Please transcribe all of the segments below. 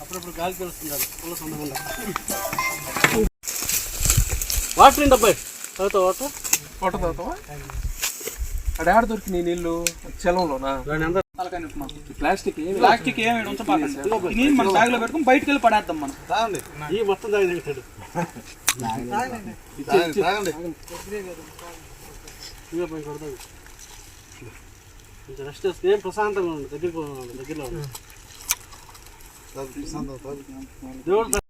అప్పుడప్పుడు గాలి తెలుస్తున్నారు పుల్ల సొందకుండా వాటర్ ఏంటి అబ్బాయి? తాగుతావు వాటర్? వాటర్ తాగుతావా? అక్కడ ఆడ దొరికినాయి నీళ్ళు? చెలంలోనా? ప్లాస్టిక్ ప్లాస్టిక్ ఏమి ఉంచబాకండి మన బ్యాగ్లో పెట్టుకుని బయటకు వెళ్ళి పడేద్దాం మనం. ఈ మొత్తం తాగి కొడతాడు. కొంచెం రెస్ట్ చేస్తే ఏం ప్రశాంతంగా ఉండు దగ్గరికి పోవాలి దగ్గరలో ఉండు. దేవుడు ద-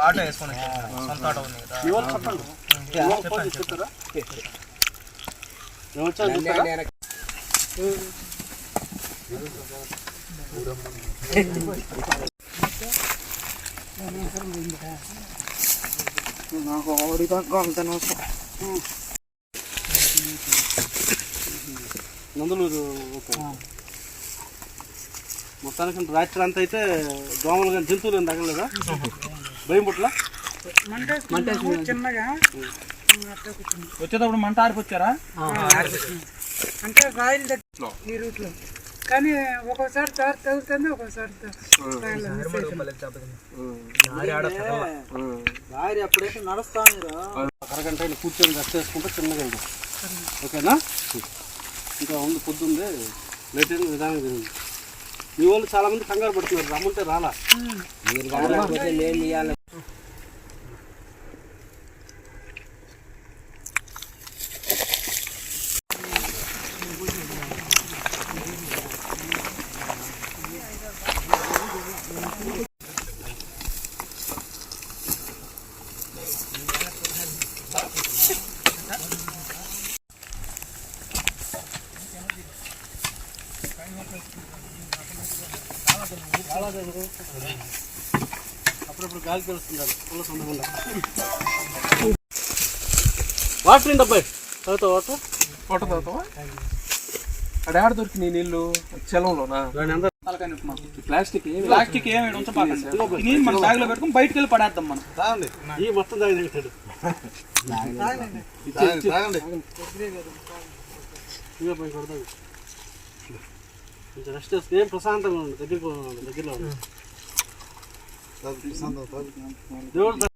ఆటో వేసుకొని సొంత ఆటో ఉంది కదా. మీ వాళ్ళు చెప్పండి మీ వాళ్ళు ఫోన్ చేసి చెప్తారా నేను వచ్చాను చెప్తారా నాకు ఆవిడ దాకా అంత నందులూరు ఓకే మొత్తానికి రాత్రి అంతా అయితే దోమలు కానీ జంతువులు ఏం తగలేదా భయం పుట్ల చిన్నగా. వచ్చేటప్పుడు మంట ఆరిపోచ్చారా? అంటే రాయల్ దగ్గర ఈ రూట్లో కానీ ఒక్కోసారి తారు తగులుతుంది ఒక్కోసారి దారి అప్పుడైతే నడుస్తా అరగంట అయినా కూర్చొని రెస్ట్ చేసుకుంటే చిన్నగా ఓకేనా? ఇంకా ఉంది పొద్దుంది. లేట్ అయిన విధానం జరిగింది. మీ వాళ్ళు చాలా మంది కంగారు పడుతున్నారు రమ్మంటే రాలా. అప్పుడప్పుడు గాలి తెలుస్తున్నారు పుల్ల సొందకుండా వాటర్ ఏంటి అబ్బాయి తాగుతావు వాటర్? వాటర్ తాగుతావా? అక్కడ ఆడ దొరికినాయి నీళ్ళు చెలంలోనా? దాని అందరూ ప్లాస్టిక్ ప్లాస్టిక్ ఏమి ఉంచబాకండి ఇది మన బ్యాగ్లో పెట్టుకుని బయటకు వెళ్ళి పడేద్దాం మనం. ఈ మొత్తం పోయి కొడతాడు. కొంచెం రెస్ట్ చేస్తే ఏం ప్రశాంతంగా ఉండు దగ్గరికి దగ్గరలో ఉండు. దేవుడు ద-